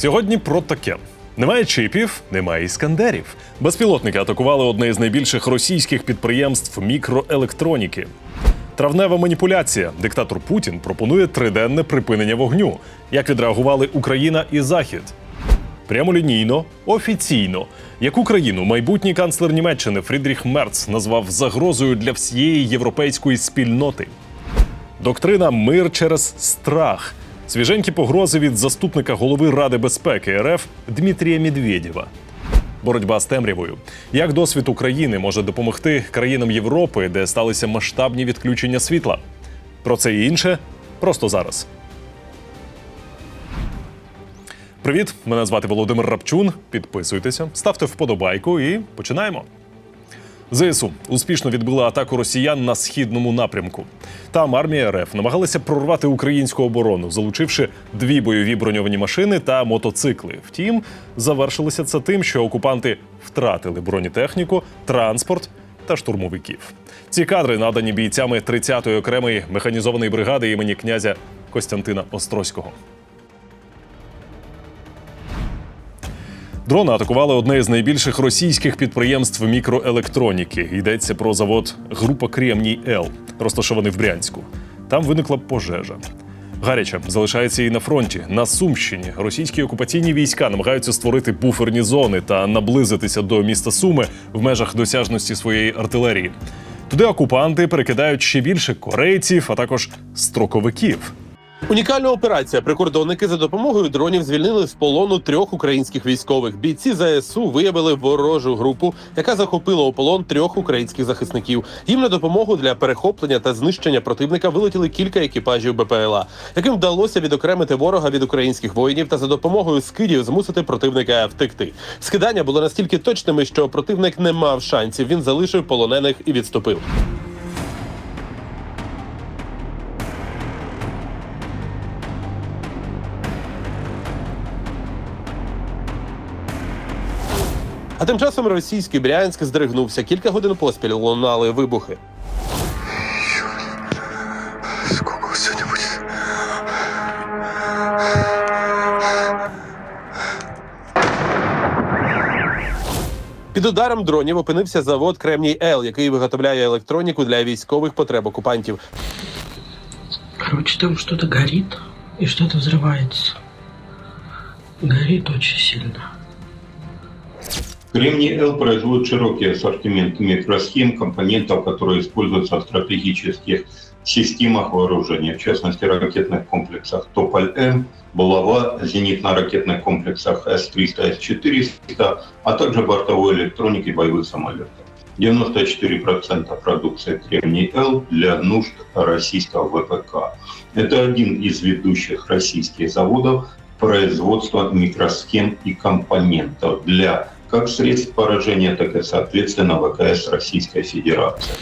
Сьогодні про таке. Немає чипів, немає іскандерів. Безпілотники атакували одне із найбільших російських підприємств мікроелектроніки. Травнева маніпуляція. Диктатор Путін пропонує триденне припинення вогню. Як відреагували Україна і Захід? Прямолінійно, офіційно. Яку країну майбутній канцлер Німеччини Фрідріх Мерц назвав загрозою для всієї європейської спільноти? Доктрина мир через страх. Свіженькі погрози від заступника голови Ради безпеки РФ Дмитрія Медведєва. Боротьба з темрявою. Як досвід України може допомогти країнам Європи, де сталися масштабні відключення світла? Про це і інше просто зараз. Привіт, мене звати Володимир Рапчун. Підписуйтеся, ставте вподобайку і починаємо. ЗСУ успішно відбила атаку росіян на східному напрямку. Там армія РФ намагалася прорвати українську оборону, залучивши дві бойові броньовані машини та мотоцикли. Втім, завершилося це тим, що окупанти втратили бронетехніку, транспорт та штурмовиків. Ці кадри надані бійцями 30-ї окремої механізованої бригади імені князя Костянтина Острозького. Дрони атакували одне із найбільших російських підприємств мікроелектроніки. Йдеться про завод Група Кремній Л, розташований в Брянську. Там виникла пожежа. Гаряча залишається і на фронті. На Сумщині російські окупаційні війська намагаються створити буферні зони та наблизитися до міста Суми в межах досяжності своєї артилерії. Туди окупанти перекидають ще більше корейців, а також строковиків. Унікальна операція. Прикордонники за допомогою дронів звільнили з полону трьох українських військових. Бійці ЗСУ виявили ворожу групу, яка захопила у полон трьох українських захисників. Їм на допомогу для перехоплення та знищення противника вилетіли кілька екіпажів БПЛА, яким вдалося відокремити ворога від українських воїнів та за допомогою скидів змусити противника втекти. Скидання було настільки точними, що противник не мав шансів. Він залишив полонених і відступив. А тим часом російський Брянськ здригнувся. Кілька годин поспіль лунали вибухи. Сколько сегодня будет? Під ударом дронів опинився завод Кремній Л, який виготовляє електроніку для військових потреб окупантів. Короче, там что-то горит и что-то взрывается. Горит очень сильно. Кремний Л производит широкий ассортимент микросхем, компонентов, которые используются в стратегических системах вооружения, в частности ракетных комплексах Тополь-М, Булава, зенитно-ракетных комплексах С-300, С-400, а также бортовой электроники боевых самолетов. 94% продукции Кремний Л для нужд российского ВПК. Это один из ведущих российских заводов производства микросхем и компонентов для как средств поражения, так и, соответственно, ВКС Российской Федерации.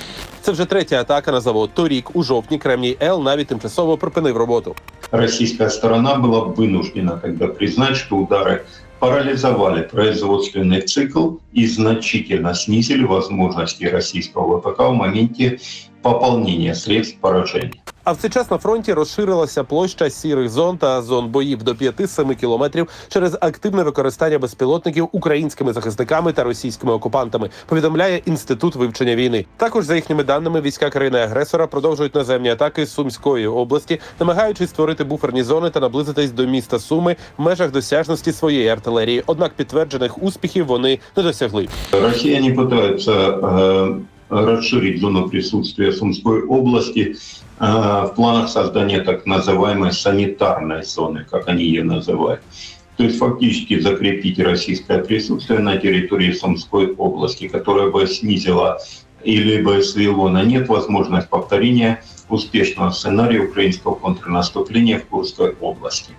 Це вже третя атака на завод. Торік у жовтні Кремній Л навіть тимчасово припинив роботу. Российская сторона была вынуждена тогда признать, что удары парализовали производственный цикл и значительно снизили возможности российского ВПК в моменте пополнения средств поражения. А в цей час на фронті розширилася площа сірих зон та зон боїв до 5-7 кілометрів через активне використання безпілотників українськими захисниками та російськими окупантами. Повідомляє інститут вивчення війни. Також за їхніми даними, війська країни-агресора продовжують наземні атаки з Сумської області, намагаючись створити буферні зони та наблизитись до міста Суми в межах досяжності своєї артилерії. Однак підтверджених успіхів вони не досягли. Россияне пытаются э, расширить зону присутствия Сумской области э, В планах создания так называемой санитарной зоны, как они ее называют. То есть фактически закрепить российское присутствие на территории Сумской области, которое бы снизило или бы свело на нет возможность повторения успешного сценария украинского контрнаступления в Курской области.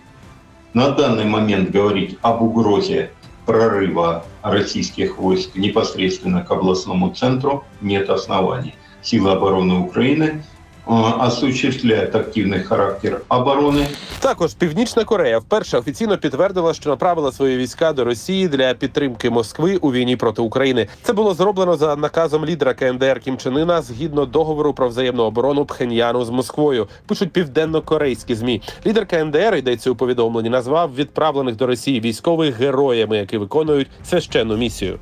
На данный момент говорить об угрозе прорыва российских войск непосредственно к областному центру нет оснований. Силы обороны Украины осуществляет активный характер обороны. Також Північна Корея вперше офіційно підтвердила, що направила свої війська до Росії для підтримки Москви у війні проти України. Це було зроблено за наказом лідера КНДР Кім Чен Ына згідно договору про взаємну оборону Пхеньяну з Москвою. Пишуть південно-корейські змі. Лідер КНДР йдеться у повідомленні. Назвав відправлених до Росії військових героями, які виконують священну місію.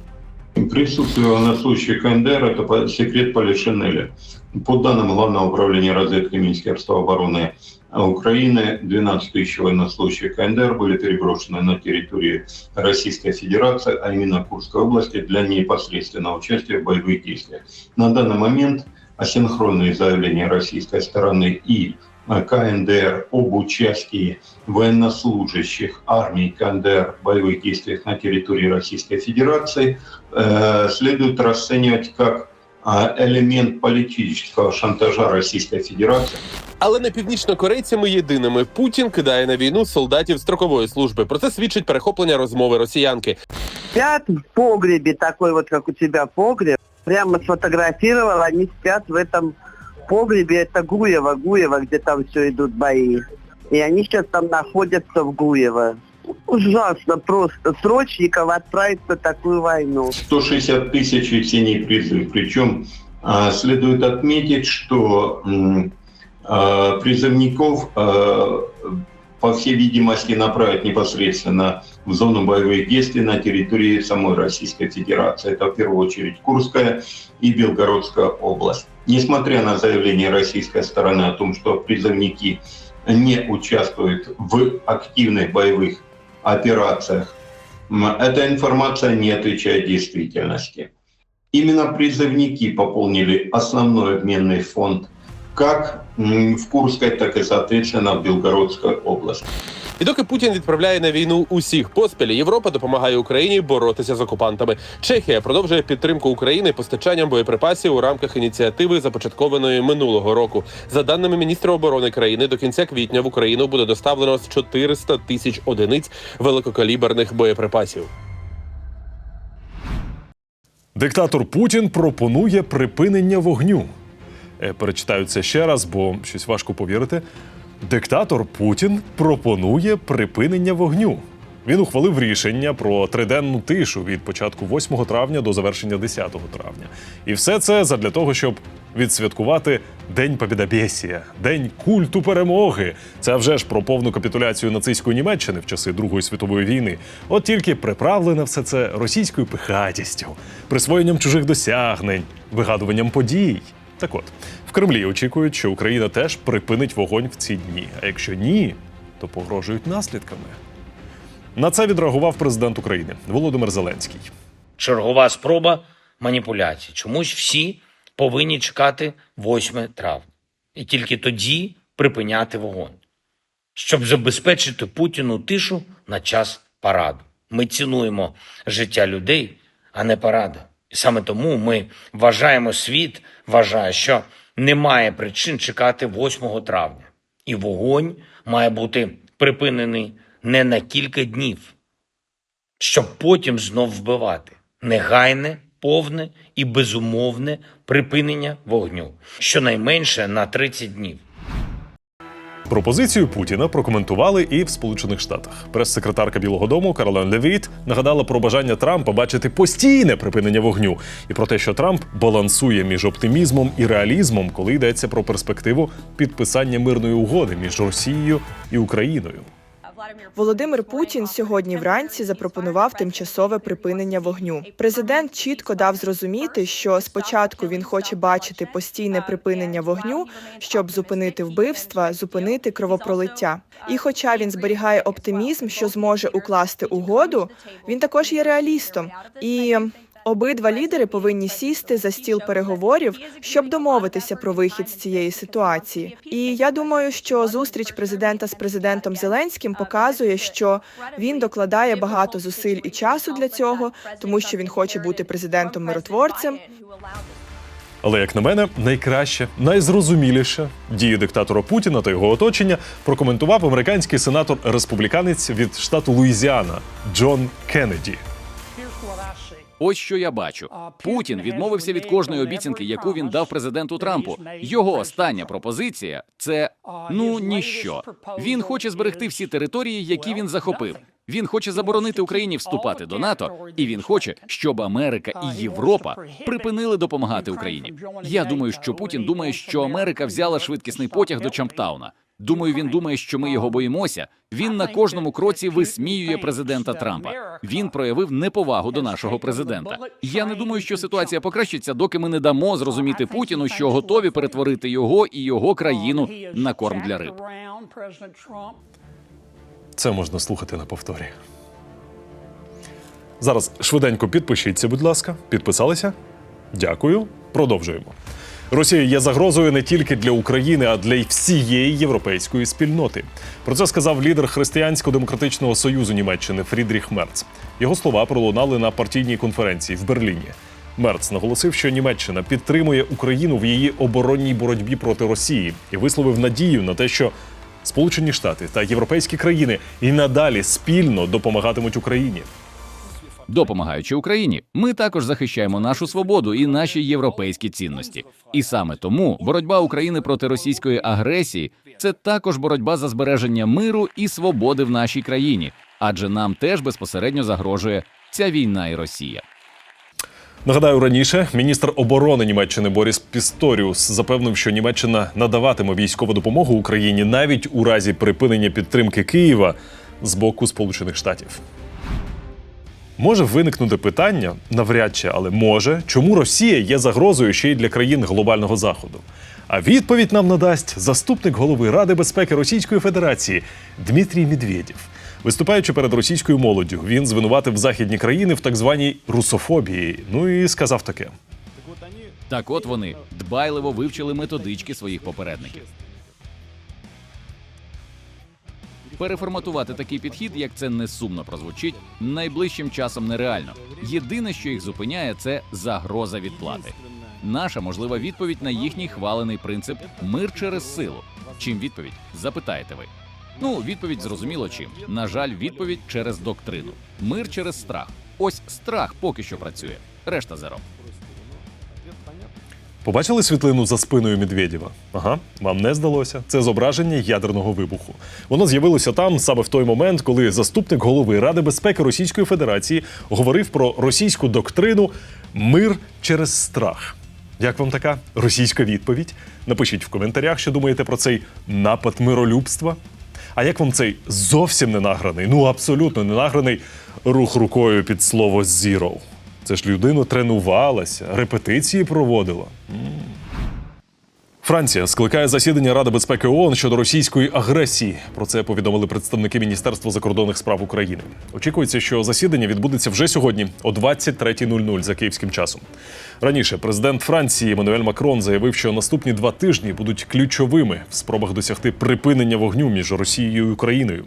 Присутствие военнослужащих КНДР – это секрет Полишинеля. По данным Главного управления разведки Министерства обороны Украины, 12 тысяч военнослужащих КНДР были переброшены на территорию Российской Федерации, а именно Курской области, для непосредственного участия в боевых действиях. На данный момент асинхронные заявления российской стороны и КНДР об участии военнослужащих армии КНДР в боевых действиях на территории Российской Федерации э, следует расценивать как э, элемент политического шантажа Российской Федерации. Але не північнокорейцями єдиними Путін кидає на війну солдатів строкової служби. Про це свідчить перехоплення розмови росіянки. спят в погребе, такой вот, как у тебя погреб. Прямо сфотографировал, они спят в этом погребе. Это Гуево, Гуево, где там все идут бои. И они сейчас там находятся в Гуево. Ужасно просто. Срочников отправить на такую войну. 160 тысяч весенний призыв. Причем а, следует отметить, что а, призывников, а, по всей видимости, направят непосредственно в зону боевых действий на территории самой Российской Федерации. Это в первую очередь Курская и Белгородская область. Несмотря на заявление российской стороны о том, что призывники не участвуют в активных боевых операциях, Эта информация не отвечает действительности. Именно призывники пополнили основной обменный фонд как м, в Курской, так и, соответственно, в Белгородской области. І доки Путін відправляє на війну усіх поспіль, Європа допомагає Україні боротися з окупантами. Чехія продовжує підтримку України постачанням боєприпасів у рамках ініціативи, започаткованої минулого року. За даними міністра оборони країни, до кінця квітня в Україну буде доставлено з 400 тисяч одиниць великокаліберних боєприпасів. Диктатор Путін пропонує припинення вогню. Е, Перечитаю це ще раз, бо щось важко повірити. Диктатор Путін пропонує припинення вогню. Він ухвалив рішення про триденну тишу від початку 8 травня до завершення 10 травня. І все це задля того, щоб відсвяткувати День Побєдобєсія, День культу перемоги. Це вже ж про повну капітуляцію нацистської Німеччини в часи Другої світової війни. От тільки приправлене все це російською пихатістю, присвоєнням чужих досягнень, вигадуванням подій. Так от, в Кремлі очікують, що Україна теж припинить вогонь в ці дні. А якщо ні, то погрожують наслідками. На це відреагував президент України Володимир Зеленський. чергова спроба маніпуляції. Чомусь всі повинні чекати 8 травня і тільки тоді припиняти вогонь, щоб забезпечити Путіну тишу на час параду. Ми цінуємо життя людей, а не паради. І саме тому ми вважаємо світ, вважає, що немає причин чекати 8 травня, і вогонь має бути припинений не на кілька днів, щоб потім знов вбивати. Негайне, повне і безумовне припинення вогню, щонайменше на 30 днів. Пропозицію Путіна прокоментували і в Сполучених Штатах. Прес-секретарка Білого Дому Каролен Левіт нагадала про бажання Трампа бачити постійне припинення вогню і про те, що Трамп балансує між оптимізмом і реалізмом, коли йдеться про перспективу підписання мирної угоди між Росією і Україною. Володимир Путін сьогодні вранці запропонував тимчасове припинення вогню. Президент чітко дав зрозуміти, що спочатку він хоче бачити постійне припинення вогню, щоб зупинити вбивства, зупинити кровопролиття. І, хоча він зберігає оптимізм, що зможе укласти угоду, він також є реалістом і. Обидва лідери повинні сісти за стіл переговорів, щоб домовитися про вихід з цієї ситуації. І я думаю, що зустріч президента з президентом Зеленським показує, що він докладає багато зусиль і часу для цього, тому що він хоче бути президентом миротворцем. Але як на мене, найкраще, найзрозуміліше дії диктатора Путіна та його оточення прокоментував американський сенатор республіканець від штату Луїзіана Джон Кеннеді. Ось що я бачу. Путін відмовився від кожної обіцянки, яку він дав президенту Трампу. Його остання пропозиція це ну ніщо. Він хоче зберегти всі території, які він захопив. Він хоче заборонити Україні вступати до НАТО, і він хоче, щоб Америка і Європа припинили допомагати Україні. Я думаю, що Путін думає, що Америка взяла швидкісний потяг до Чамптауна. Думаю, він думає, що ми його боїмося. Він на кожному кроці висміює президента Трампа. Він проявив неповагу до нашого президента. Я не думаю, що ситуація покращиться, доки ми не дамо зрозуміти Путіну, що готові перетворити його і його країну на корм для риб. Це можна слухати на повторі. Зараз швиденько підпишіться, будь ласка. Підписалися? Дякую. Продовжуємо. Росія є загрозою не тільки для України, а для всієї європейської спільноти. Про це сказав лідер Християнсько-демократичного союзу Німеччини Фрідріх Мерц. Його слова пролунали на партійній конференції в Берліні. Мерц наголосив, що Німеччина підтримує Україну в її оборонній боротьбі проти Росії і висловив надію на те, що Сполучені Штати та європейські країни і надалі спільно допомагатимуть Україні. Допомагаючи Україні, ми також захищаємо нашу свободу і наші європейські цінності. І саме тому боротьба України проти російської агресії це також боротьба за збереження миру і свободи в нашій країні, адже нам теж безпосередньо загрожує ця війна і Росія. Нагадаю, раніше міністр оборони Німеччини Боріс Пісторіус запевнив, що Німеччина надаватиме військову допомогу Україні навіть у разі припинення підтримки Києва з боку Сполучених Штатів. Може виникнути питання, навряд чи, але може, чому Росія є загрозою ще й для країн глобального заходу. А відповідь нам надасть заступник голови Ради безпеки Російської Федерації Дмитрій Медведєв. Виступаючи перед російською молоддю, він звинуватив західні країни в так званій русофобії. Ну і сказав таке: Так, от вони дбайливо вивчили методички своїх попередників. Переформатувати такий підхід, як це не сумно прозвучить, найближчим часом нереально. Єдине, що їх зупиняє, це загроза відплати. Наша можлива відповідь на їхній хвалений принцип мир через силу. Чим відповідь? Запитаєте ви. Ну, відповідь зрозуміло чим. На жаль, відповідь через доктрину. Мир через страх. Ось страх поки що працює. Решта зеро. Побачили світлину за спиною Медведєва? Ага, вам не здалося. Це зображення ядерного вибуху. Воно з'явилося там саме в той момент, коли заступник голови Ради безпеки Російської Федерації говорив про російську доктрину Мир через страх. Як вам така російська відповідь? Напишіть в коментарях, що думаєте про цей напад миролюбства. А як вам цей зовсім не награний, ну абсолютно не награний рух рукою під слово «zero»? Це ж людина тренувалася, репетиції проводила. Франція скликає засідання Ради безпеки ООН щодо російської агресії. Про це повідомили представники Міністерства закордонних справ України. Очікується, що засідання відбудеться вже сьогодні о 23.00 за київським часом. Раніше президент Франції Еммануель Макрон заявив, що наступні два тижні будуть ключовими в спробах досягти припинення вогню між Росією і Україною.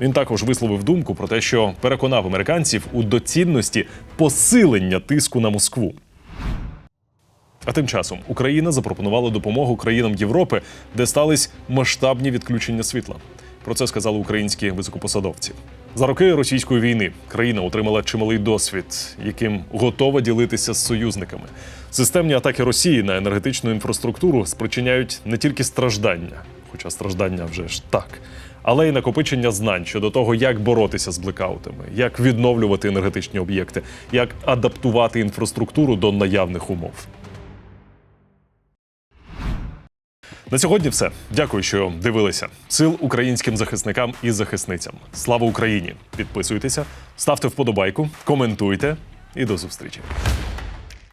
Він також висловив думку про те, що переконав американців у доцільності посилення тиску на Москву. А тим часом Україна запропонувала допомогу країнам Європи, де стались масштабні відключення світла. Про це сказали українські високопосадовці. За роки російської війни країна отримала чималий досвід, яким готова ділитися з союзниками. Системні атаки Росії на енергетичну інфраструктуру спричиняють не тільки страждання, хоча страждання вже ж так, але й накопичення знань щодо того, як боротися з блекаутами, як відновлювати енергетичні об'єкти, як адаптувати інфраструктуру до наявних умов. На сьогодні все. Дякую, що дивилися. Сил українським захисникам і захисницям. Слава Україні! Підписуйтеся, ставте вподобайку, коментуйте і до зустрічі.